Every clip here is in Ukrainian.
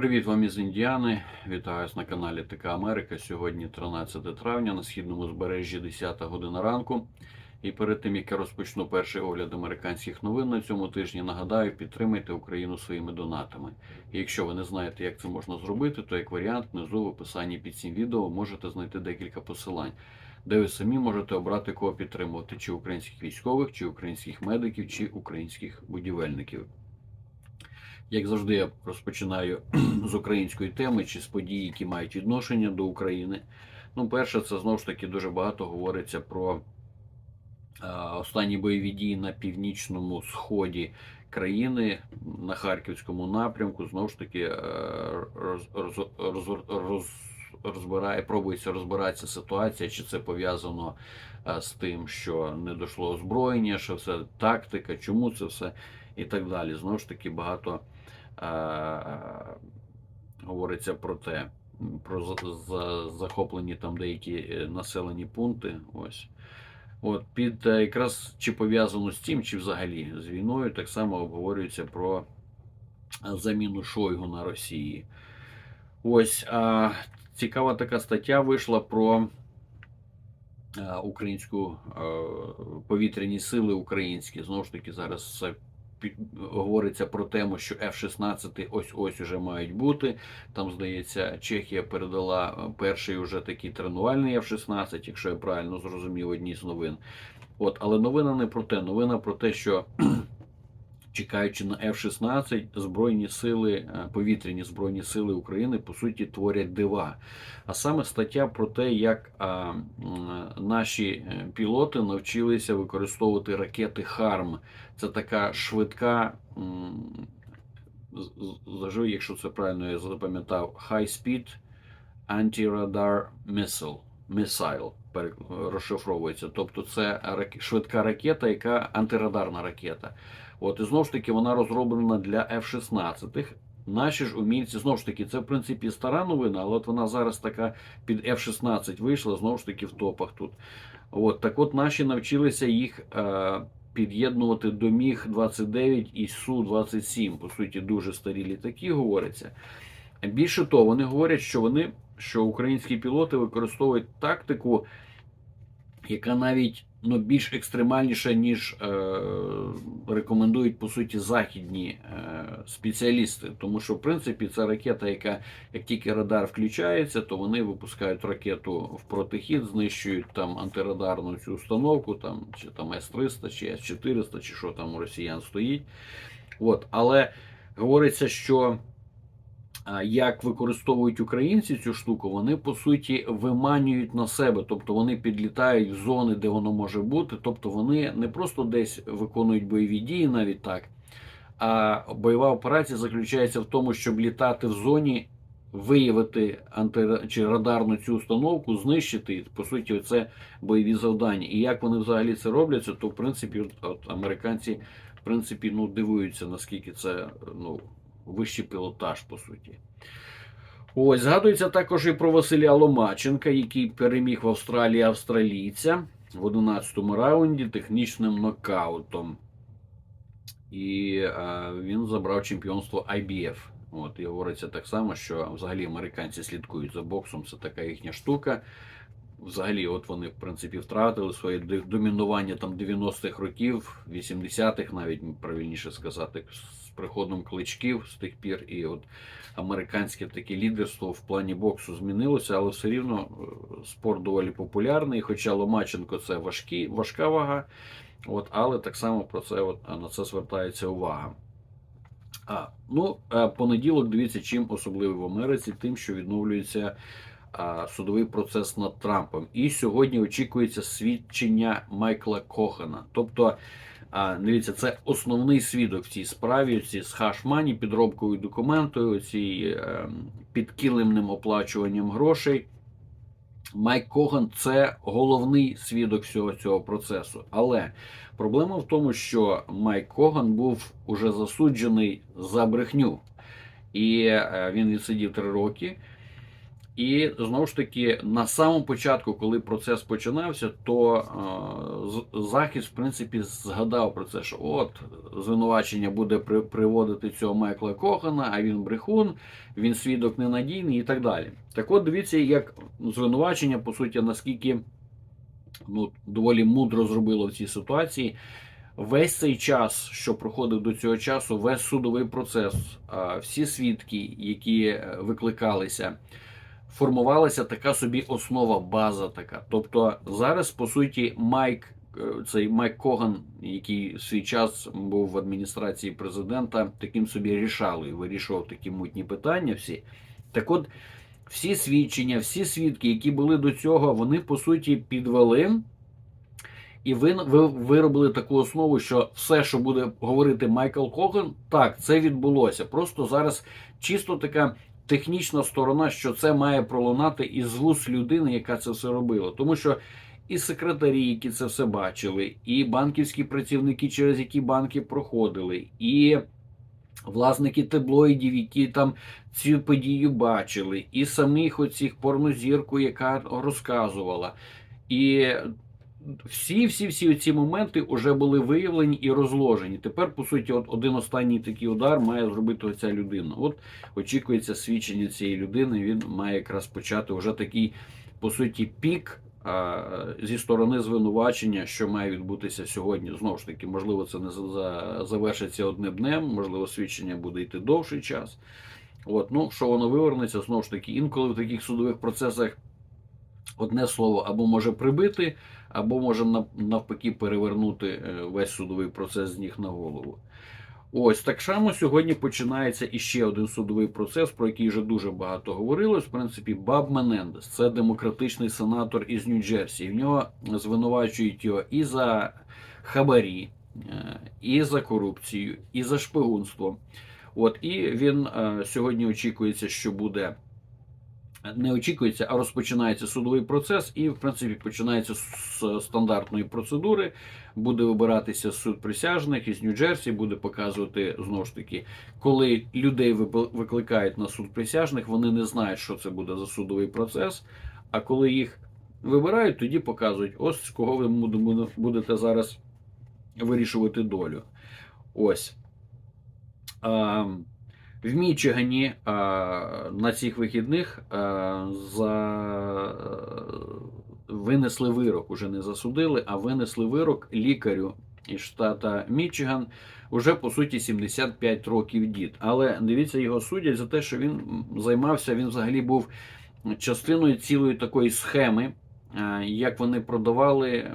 Привіт вам із Індіани. Вітаю вас на каналі ТК Америка. Сьогодні 13 травня на східному збережжі 10 година ранку. І перед тим як я розпочну перший огляд американських новин на цьому тижні, нагадаю, підтримайте Україну своїми донатами. І якщо ви не знаєте, як це можна зробити, то як варіант внизу в описанні під цим відео можете знайти декілька посилань, де ви самі можете обрати кого підтримувати: чи українських військових, чи українських медиків, чи українських будівельників. Як завжди, я розпочинаю з української теми чи з подій, які мають відношення до України. Ну, перше, це знову ж таки дуже багато говориться про е, останні бойові дії на північному сході країни, на Харківському напрямку. Знову ж таки, е, роз, роз, роз, роз, розбирає, пробується розбиратися ситуація, чи це пов'язано е, з тим, що не дійшло озброєння, що це тактика, чому це все і так далі. Знову ж таки, багато говориться про те, про за- за- захоплені там деякі е, населені пункти. Ось. От під е, якраз чи пов'язано з цим, чи взагалі з війною, так само обговорюється про е, заміну Шойгу на Росії. Ось а, цікава така стаття вийшла про е, українську е, повітряні сили українські. Знову ж таки, зараз це говориться про тему, що F-16 ось ось уже мають бути. Там, здається, Чехія передала е, перший уже такий тренувальний F-16, якщо я правильно зрозумів одні з новин. От, але новина не про те. Новина про те, що чекаючи на F-16, збройні сили, е, повітряні збройні сили України по суті творять дива. А саме стаття про те, як м, наші е, пілоти навчилися використовувати ракети ХАРМ. Це така швидка. м, з- з- якщо це правильно я запам'ятав, High Speed Anti-Radar Missile. Missile розшифровується. Тобто це швидка ракета, яка антирадарна ракета. От і знову ж таки вона розроблена для F-16. Наші ж умільці, знову ж таки, це в принципі стара новина, але от вона зараз така під F-16 вийшла, знову ж таки в топах тут. От так от наші навчилися їх е, під'єднувати до Міг 29 і Су 27 По суті, дуже старі літаки говориться. Більше того, вони говорять, що вони, що українські пілоти використовують тактику, яка навіть ну, більш екстремальніша, ніж е, рекомендують по суті західні е, спеціалісти. Тому що, в принципі, це ракета, яка як тільки радар включається, то вони випускають ракету в протихід, знищують там антирадарну цю установку, там чи там С-300, чи С-400, чи що там у росіян стоїть. От, але говориться, що як використовують українці цю штуку, вони по суті виманюють на себе, тобто вони підлітають в зони, де воно може бути. Тобто вони не просто десь виконують бойові дії, навіть так. А бойова операція заключається в тому, щоб літати в зоні, виявити анти... чи радарну цю установку, знищити. По суті, це бойові завдання. І як вони взагалі це робляться, то в принципі, от, от американці в принципі ну, дивуються, наскільки це ну, вищий пілотаж, по суті. Ось, згадується також і про Василя Ломаченка, який переміг в Австралії австралійця в 11-му раунді технічним нокаутом. І е, він забрав чемпіонство IBF. От, і говориться так само, що взагалі американці слідкують за боксом, це така їхня штука. Взагалі, от вони, в принципі, втратили своє домінування там 90-х років, 80-х, навіть правильніше сказати, приходом кличків з тих пір. І от американське таке лідерство в плані боксу змінилося, але все рівно е, спорт доволі популярний. Хоча Ломаченко це важкі, важка вага, от, але так само про це от, на це звертається увага. А, ну, е, понеділок, дивіться, чим особливий в Америці, тим, що відновлюється судовий процес над Трампом. І сьогодні очікується свідчення Майкла Кохана. Тобто, а, дивіться, це основний свідок в цій справі, ці з хашмані, підробкою документу, ці е, підкилимним оплачуванням грошей. Майк Коган це головний свідок всього цього процесу. Але проблема в тому, що Майк Коган був уже засуджений за брехню, і е, він відсидів три роки. І знову ж таки, на самому початку, коли процес починався, то е, з- захист, в принципі, згадав про це, що от звинувачення буде при, приводити цього Майкла Кохана, а він брехун, він свідок ненадійний і так далі. Так от дивіться, як звинувачення, по суті, наскільки ну, доволі мудро зробило в цій ситуації. Весь цей час, що проходив до цього часу, весь судовий процес, всі свідки, які е, викликалися, формувалася така собі основа, база така. Тобто зараз, по суті, Майк, е, цей Майк Коган, який в свій час був в адміністрації президента, таким собі рішалою, вирішував такі мутні питання всі. Так от, всі свідчення, всі свідки, які були до цього, вони по суті підвели. І ви, ви виробили таку основу, що все, що буде говорити Майкл Коган, так, це відбулося. Просто зараз чисто така технічна сторона, що це має пролунати із вуз людини, яка це все робила. Тому що і секретарі, які це все бачили, і банківські працівники, через які банки проходили, і власники таблоїдів, які там цю подію бачили, і самих оцих порнозірку, яка розказувала. І всі, всі, всі ці моменти вже були виявлені і розложені. Тепер, по суті, от один останній такий удар має зробити оця людина. От очікується свідчення цієї людини. Він має якраз почати вже такий, по суті, пік. а, Зі сторони звинувачення, що має відбутися сьогодні, знову ж таки, можливо, це не за- за- завершиться одним днем, можливо, свідчення буде йти довший час. От, ну, що воно вивернеться, знову ж таки, інколи в таких судових процесах одне слово або може прибити, або може навпаки перевернути е, весь судовий процес з ніг на голову. Ось так само сьогодні починається іще один судовий процес, про який вже дуже багато говорилось. В принципі, Баб Менендес, це демократичний сенатор із Нью-Джерсі. В нього звинувачують його і за хабарі, е, і за корупцію, і за шпигунство. От і він е, сьогодні очікується, що буде не очікується, а розпочинається судовий процес, і в принципі починається з стандартної процедури. Буде вибиратися суд присяжних із Нью-Джерсі, буде показувати знову ж таки, коли людей викликають на суд присяжних, вони не знають, що це буде за судовий процес. А коли їх вибирають, тоді показують, ось з кого ви будете зараз вирішувати долю. Ось. В Мічигані а, на цих вихідних а, за, винесли вирок, уже не засудили, а винесли вирок лікарю із штата Мічиган. Уже по суті 75 років дід. Але дивіться, його судять за те, що він займався, він взагалі був частиною цілої такої схеми, е, як вони продавали,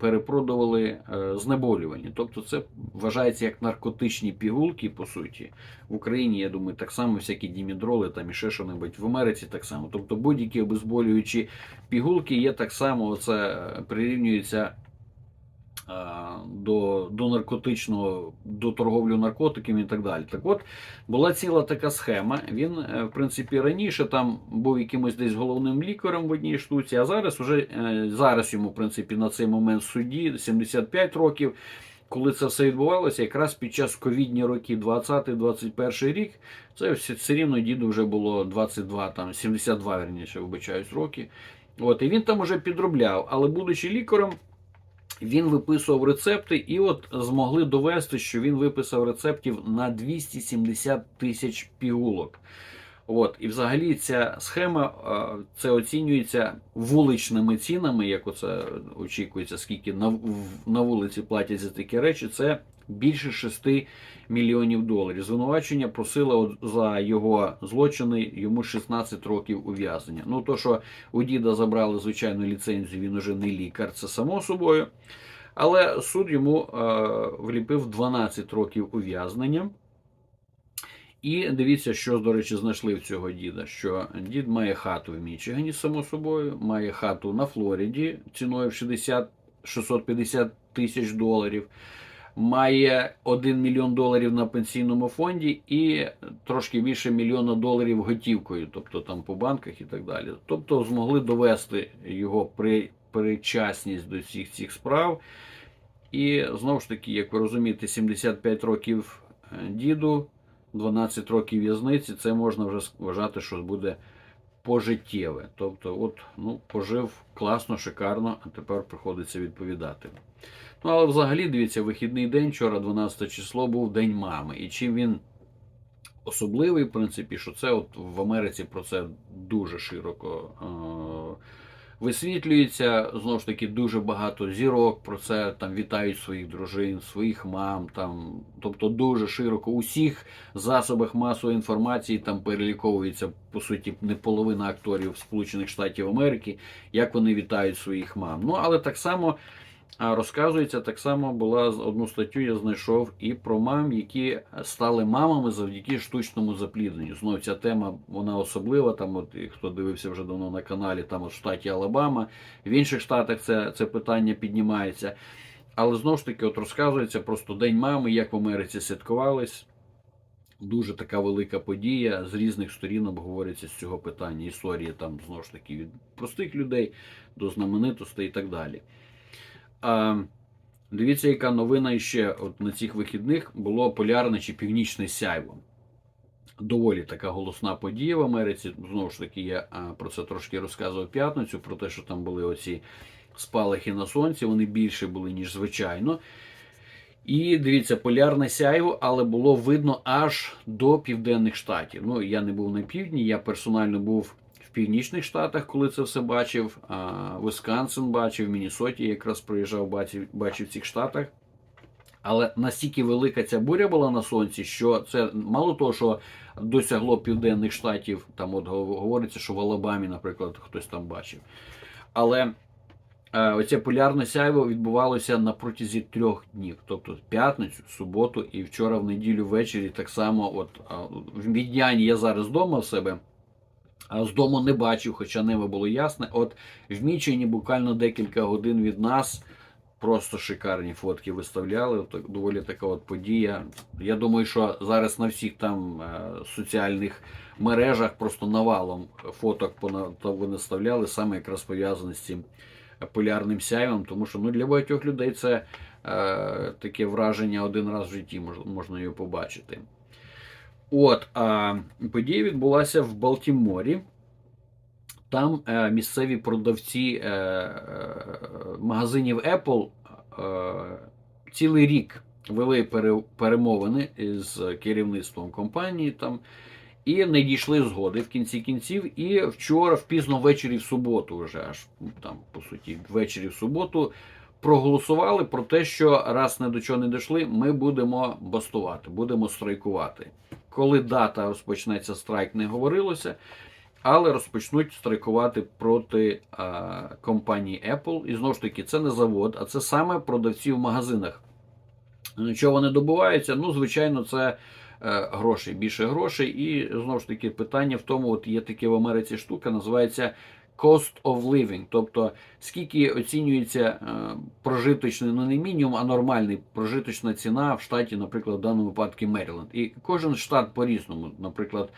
м, перепродавали е, знеболювання. Тобто, це вважається як наркотичні пігулки, по суті. В Україні, я думаю, так само всякі дімідроли там і ще що-небудь. В Америці так само. Тобто будь-які обезболюючі пігулки є так само, оце е, прирівнюється до, до наркотичного, до торговлі наркотиками і так далі. Так от була ціла така схема. Він, е, в принципі, раніше там був якимось десь головним лікарем в одній штуці, а зараз уже е, зараз йому, в принципі, на цей момент судді 75 років. Коли це все відбувалося, якраз під час ковідні роки 20-21 рік, це все, все рівно діду вже було 22, там 72, верніше, вибачаюсь, роки. От, і він там уже підробляв, але будучи лікарем, він виписував рецепти, і от змогли довести, що він виписав рецептів на 270 тисяч пігулок. От, і взагалі ця схема це оцінюється вуличними цінами, як оце очікується, скільки на, на вулиці платять за такі речі. Це більше 6 мільйонів доларів. Звинувачення просила от за його злочини йому 16 років ув'язнення. Ну то, що у діда забрали звичайну ліцензію, він уже не лікар, це само собою. Але суд йому е, вліпив 12 років ув'язнення. І дивіться, що, до речі, знайшли в цього діда. Що дід має хату в Мічигані, само собою, має хату на Флориді ціною в 60, 650 тисяч доларів, має 1 мільйон доларів на пенсійному фонді і трошки більше мільйона доларів готівкою, тобто там по банках і так далі. Тобто змогли довести його при, причасність до всіх цих справ. І знову ж таки, як ви розумієте, 75 років е, діду, 12 років в'язниці, це можна вже вважати, що буде пожиттєве. Тобто, от, ну, пожив класно, шикарно, а тепер приходиться відповідати. Ну, але взагалі, дивіться, вихідний день, вчора, 12 число, був День мами. І чим він особливий, в принципі, що це от в Америці про це дуже широко е- висвітлюється. Знову ж таки, дуже багато зірок про це там вітають своїх дружин, своїх мам. Там, тобто дуже широко у всіх засобах масової інформації там переліковується по суті не половина акторів Сполучених Штатів Америки, як вони вітають своїх мам. Ну але так само. А розказується, так само була одну статтю, я знайшов і про мам, які стали мамами завдяки штучному заплідненню. Знову ця тема вона особлива. Там, от хто дивився вже давно на каналі, там от в штаті Алабама, в інших штатах це, це питання піднімається. Але знову ж таки, от розказується просто День мами, як в Америці святкувались. Дуже така велика подія з різних сторін обговорюється з цього питання. Історії там знову ж таки від простих людей до знаменитостей і так далі. А, Дивіться, яка новина ще от на цих вихідних було полярне чи північне сяйво. Доволі така голосна подія в Америці. Знову ж таки, я про це трошки розказував п'ятницю, про те, що там були оці спалахи на сонці, вони більше були, ніж звичайно. І дивіться, полярне сяйво, але було видно аж до південних штатів. Ну, я не був на півдні, я персонально був в північних штатах, коли це все бачив. Висконсин бачив, в Міннесоті якраз проїжджав, бачив, бачив в цих штатах. Але настільки велика ця буря була на сонці, що це мало того, що досягло південних штатів, там от говориться, що в Алабамі, наприклад, хтось там бачив. Але е, оце полярне сяйво відбувалося на протязі трьох днів, тобто п'ятницю, суботу і вчора в неділю ввечері. Так само, от в Мідняні я зараз вдома в себе. З дому не бачив, хоча небо було ясне. От в Мічені буквально декілька годин від нас просто шикарні фотки виставляли. Доволі така от подія. Я думаю, що зараз на всіх там е, соціальних мережах просто навалом фоток виставляли, саме якраз пов'язані з цим полярним сяйвом, тому що ну, для багатьох людей це е, таке враження один раз в житті можна його побачити. От, а подія відбулася в Балтіморі. Там е, місцеві продавці е, е, магазинів Apple е, цілий рік вели пере, перемовини з керівництвом компанії там і не дійшли згоди в кінці кінців. І вчора, в пізно ввечері в суботу, вже аж там, по суті, ввечері в суботу. Проголосували про те, що раз не до чого не дійшли, ми будемо бастувати, будемо страйкувати. Коли дата розпочнеться страйк, не говорилося, але розпочнуть страйкувати проти а, компанії Apple. І знову ж таки, це не завод, а це саме продавці в магазинах. Чого вони добуваються? Ну, звичайно, це е, гроші, більше грошей. І знову ж таки, питання в тому, от є таке в Америці штука, називається cost of living, тобто скільки оцінюється е, прожиточний, ну не мінімум, а нормальний прожиточна ціна в штаті, наприклад, в даному випадку Меріленд. І кожен штат по-різному, наприклад.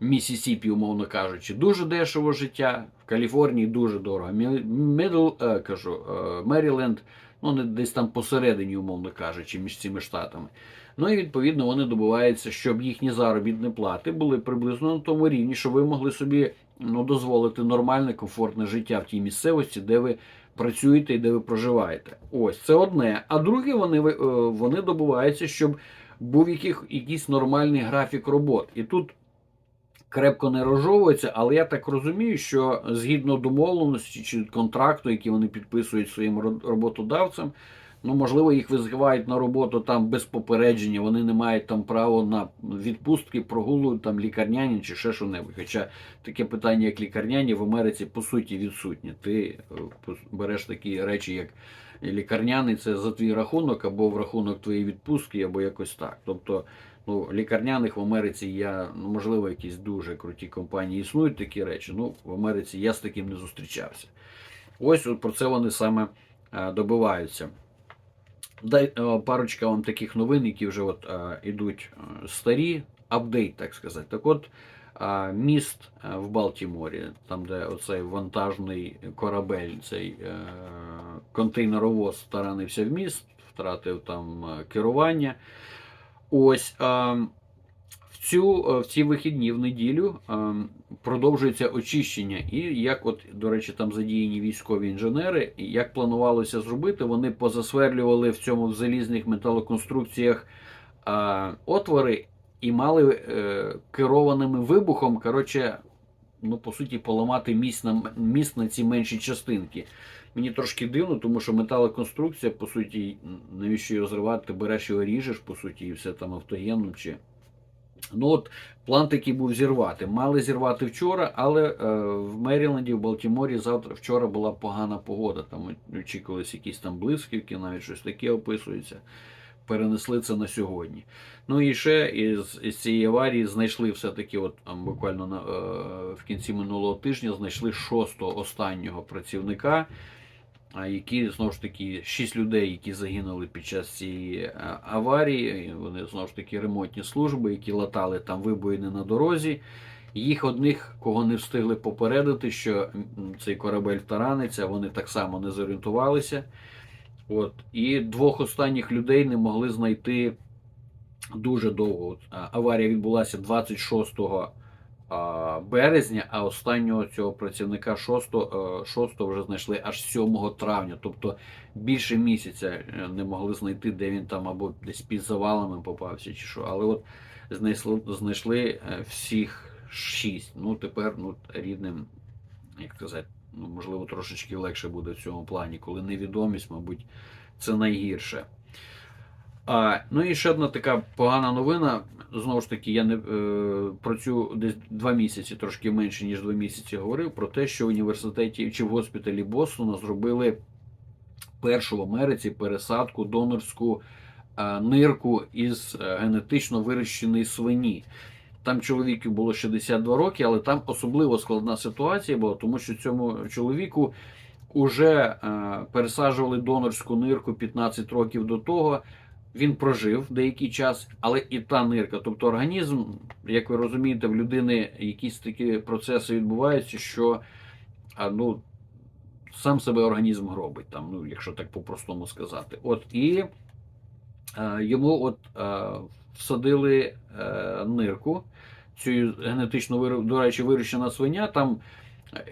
Місісіпі, умовно кажучи, дуже дешево життя, в Каліфорнії дуже дорого. Мідл, е, кажу, е, Меріленд, ну не десь там посередині, умовно кажучи, між цими штатами. Ну і відповідно вони добуваються, щоб їхні заробітні плати були приблизно на тому рівні, щоб ви могли собі ну, дозволити нормальне, комфортне життя в тій місцевості, де ви працюєте і де ви проживаєте. Ось це одне. А друге, вони, е, вони добуваються, щоб був яких, якийсь нормальний графік робот. І тут крепко не розжовується, але я так розумію, що згідно домовленості чи контракту, який вони підписують своїм роботодавцям, ну можливо, їх визивають на роботу там без попередження, вони не мають там права на відпустки, прогулу, там лікарняні чи ще що-небудь. Хоча таке питання, як лікарняні, в Америці по суті відсутнє. Ти е, береш такі речі, як лікарняний, це за твій рахунок, або в рахунок твоєї відпустки, або якось так. Тобто Ну, лікарняних в Америці я, ну, можливо, якісь дуже круті компанії існують такі речі. Ну, в Америці я з таким не зустрічався. Ось про це вони саме е, добиваються. Дай е, парочка вам таких новин, які вже от е, ідуть е, старі, апдейт, так сказати. Так от міст в Балтіморі, там, де оцей вантажний корабель, цей контейнеровоз таранився в міст, втратив там керування. Ось а, в цю е, в ці вихідні в неділю е, продовжується очищення. І як, от, до речі, там задіяні військові інженери, як планувалося зробити, вони позасверлювали в цьому в залізних металоконструкціях е, отвори і мали е, керованими вибухом, коротше, ну, по суті, поламати міст на, міст на ці менші частинки. Мені трошки дивно, тому що металоконструкція, по суті, навіщо його зривати, ти береш його ріжеш, по суті, і все там автогенно чи. Ну от план такий був зірвати. Мали зірвати вчора, але е, в Меріленді, в Балтіморі завтра вчора була погана погода. Там очікувалися якісь там блискавки, навіть щось таке описується. Перенесли це на сьогодні. Ну і ще із, із цієї аварії знайшли все-таки, от буквально на, е, в кінці минулого тижня, знайшли шостого останнього працівника, які знову ж таки шість людей, які загинули під час цієї е, аварії. Вони знову ж таки ремонтні служби, які латали там вибоїни на дорозі. Їх одних, кого не встигли попередити, що цей корабель тараниться, вони так само не зорієнтувалися. От. І двох останніх людей не могли знайти дуже довго. Аварія відбулася 26 а, березня, а останнього цього працівника 6, 6 вже знайшли аж 7 травня. Тобто більше місяця е, не могли знайти, де він там або десь під завалами попався, чи що. Але от знайшли, знайшли е, всіх шість. Ну, тепер ну, рідним, як сказати, ну, можливо, трошечки легше буде в цьому плані, коли невідомість, мабуть, це найгірше. А, ну і ще одна така погана новина. Знову ж таки, я не е, про цю десь два місяці, трошки менше ніж два місяці, говорив про те, що в університеті чи в госпіталі Бостона зробили першу в Америці пересадку донорську е, нирку із е, генетично вирощеної свині. Там чоловіку було 62 роки, але там особливо складна ситуація була, тому що цьому чоловіку вже е, пересаджували донорську нирку 15 років до того. Він прожив деякий час, але і та нирка. Тобто організм, як ви розумієте, в людини якісь такі процеси відбуваються, що ну, сам себе організм гробить, там, ну, якщо так по-простому сказати. От і е, йому от е, всадили е, нирку, цю генетично до речі, вирощена свиня. Там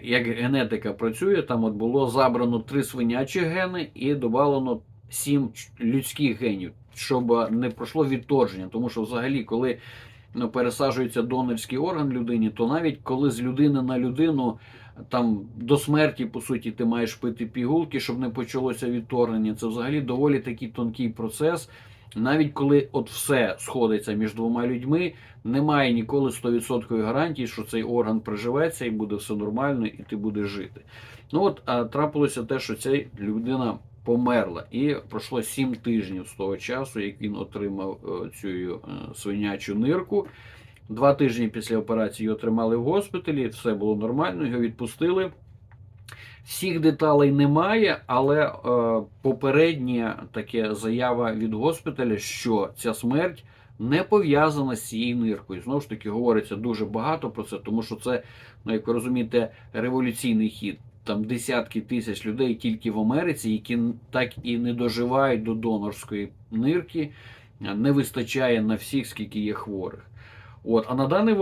як генетика працює, там от було забрано три свинячі гени і додано сім людських генів, щоб не пройшло відторження. Тому що взагалі, коли ну, пересаджується донорський орган людині, то навіть коли з людини на людину там до смерті, по суті, ти маєш пити пігулки, щоб не почалося відторгнення. Це взагалі доволі такий тонкий процес. Навіть коли от все сходиться між двома людьми, немає ніколи 100% гарантії, що цей орган приживеться і буде все нормально, і ти будеш жити. Ну от а, трапилося те, що ця людина померла, і пройшло 7 тижнів з того часу, як він отримав е, цю е, свинячу нирку. Два тижні після операції його тримали в госпіталі, все було нормально, його відпустили. Всіх деталей немає, але е, попередня таке заява від госпіталя, що ця смерть не пов'язана з цією ниркою. Знову ж таки, говориться дуже багато про це, тому що це, ну як ви розумієте, революційний хід. Там десятки тисяч людей тільки в Америці, які так і не доживають до донорської нирки, не вистачає на всіх, скільки є хворих. От, а на даний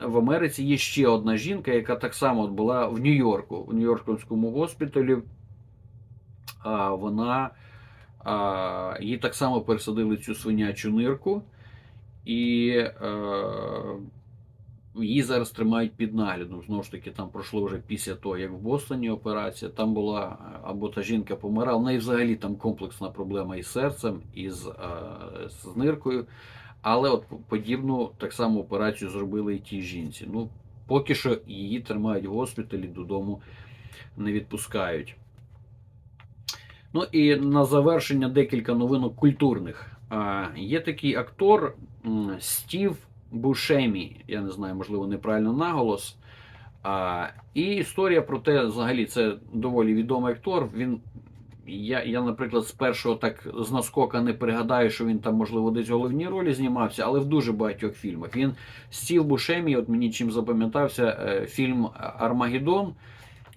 в Америці є ще одна жінка, яка так само була в Нью-Йорку, в Нью-Йоркському госпіталі. А, вона а, їй так само пересадили цю свинячу нирку, і е, її зараз тримають під наглядом. Знову ж таки, там пройшло вже після того, як в Бостоні операція. Там була або та жінка помирала, в неї взагалі там комплексна проблема із серцем, і з, е, з ниркою. Але от подібну так само операцію зробили і тій жінці. Ну, поки що її тримають в госпіталі, додому не відпускають. Ну і на завершення декілька новинок культурних. А, Є такий актор Стів Бушемі, я не знаю, можливо, неправильно наголос. А, І історія про те, взагалі, це доволі відомий актор. Він я, я, наприклад, з першого так з наскока не пригадаю, що він там, можливо, десь в головній ролі знімався, але в дуже багатьох фільмах. Він Стів Бушемі, от мені чим запам'ятався е, фільм Армагеддон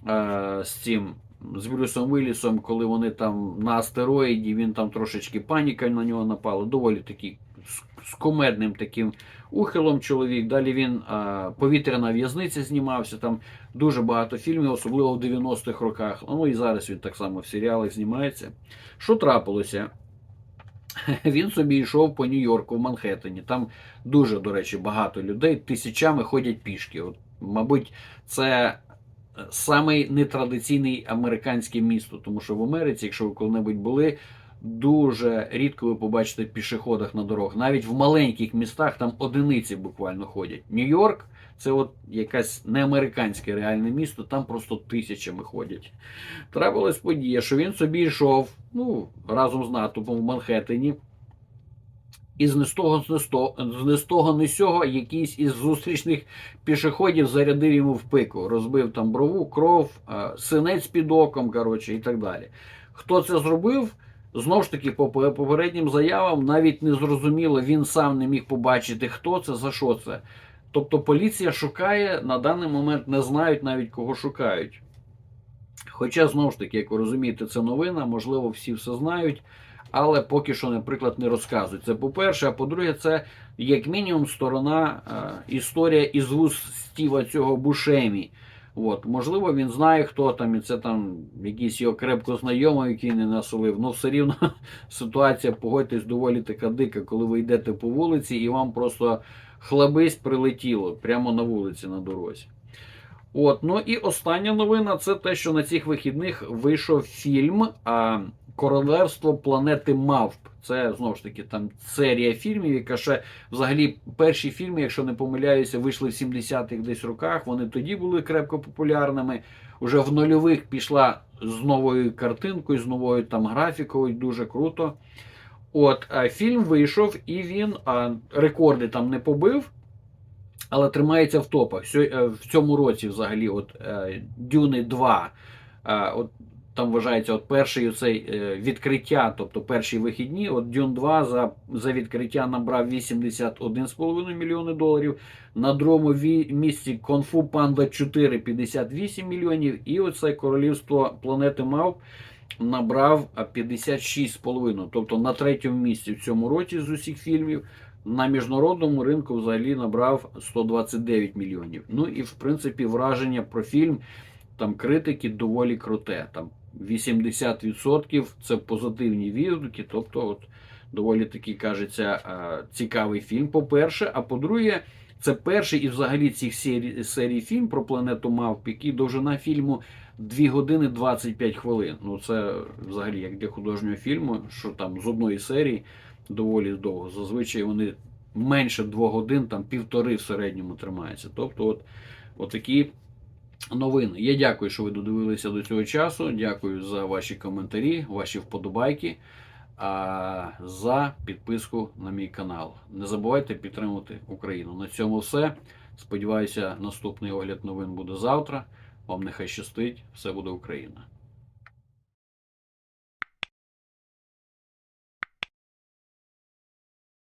е, з цим. З Брюсом Віллісом, коли вони там на астероїді, він там трошечки паніка на нього напала. Доволі такий з, комедним таким ухилом чоловік. Далі він а, повітряна в'язниця знімався. Там дуже багато фільмів, особливо в 90-х роках. Ну і зараз він так само в серіалах знімається. Що трапилося? Він собі йшов по Нью-Йорку в Манхеттені. Там дуже, до речі, багато людей тисячами ходять пішки. От, мабуть, це самий нетрадиційний американське місто, тому що в Америці, якщо ви коли-небудь були, дуже рідко ви побачите пішоходах на дорогах. Навіть в маленьких містах там одиниці буквально ходять. Нью-Йорк це от якась не американське реальне місто, там просто тисячами ходять. Трапилась подія, що він собі йшов ну, разом з натовпом в Манхеттені. І з не з того, з не з того, не сього, якийсь із зустрічних пішоходів зарядив йому в пику, розбив там брову, кров, е, синець під оком, коротше, і так далі. Хто це зробив? Знову ж таки, по попереднім заявам навіть не зрозуміло, він сам не міг побачити, хто це, за що це. Тобто поліція шукає, на даний момент не знають навіть кого шукають. Хоча, знову ж таки, як ви розумієте, це новина, можливо, всі все знають, але поки що, наприклад, не розказують. Це по-перше, а по-друге, це як мінімум сторона е, історія із вуст Стіва цього Бушемі. От, можливо, він знає, хто там, і це там якийсь його крепко знайомий, який не насолив. Ну, все рівно ситуація, погодьтесь, доволі така дика, коли ви йдете по вулиці і вам просто хлабись прилетіло прямо на вулиці на дорозі. От, ну і остання новина це те, що на цих вихідних вийшов фільм а, Королевство планети Мавп. Це знову ж таки там серія фільмів, яка ще взагалі перші фільми, якщо не помиляюся, вийшли в 70-х десь роках. Вони тоді були крепко популярними. Уже в нульових пішла з новою картинкою, з новою там графікою, дуже круто. От а, фільм вийшов, і він а, рекорди там не побив. Але тримається в топах. Е, В цьому році, взагалі, от е, Дюни 2, е, от там вважається, от перший оцей е, відкриття, тобто перші вихідні, от Дюн 2 за, за відкриття набрав 81,5 мільйони доларів. На другому місці Конфу Панда 4 58 мільйонів. І оце Королівство планети Мавп набрав 56,5. Тобто на третьому місці в цьому році з усіх фільмів. На міжнародному ринку взагалі набрав 129 мільйонів. Ну і в принципі враження про фільм там критики доволі круте. Там 80% це позитивні відгуки, тобто, от доволі такий кажеться е, цікавий фільм. По-перше, а по-друге, це перший і взагалі цих серій, серій фільм про планету Мавп, який довжина фільму 2 години 25 хвилин. Ну це взагалі як для художнього фільму, що там з одної серії доволі довго. Зазвичай вони менше двох годин, там півтори в середньому тримаються. Тобто, от, от такі новини. Я дякую, що ви додивилися до цього часу. Дякую за ваші коментарі, ваші вподобайки. А за підписку на мій канал. Не забувайте підтримувати Україну. На цьому все. Сподіваюся, наступний огляд новин буде завтра. Вам нехай щастить, все буде Україна.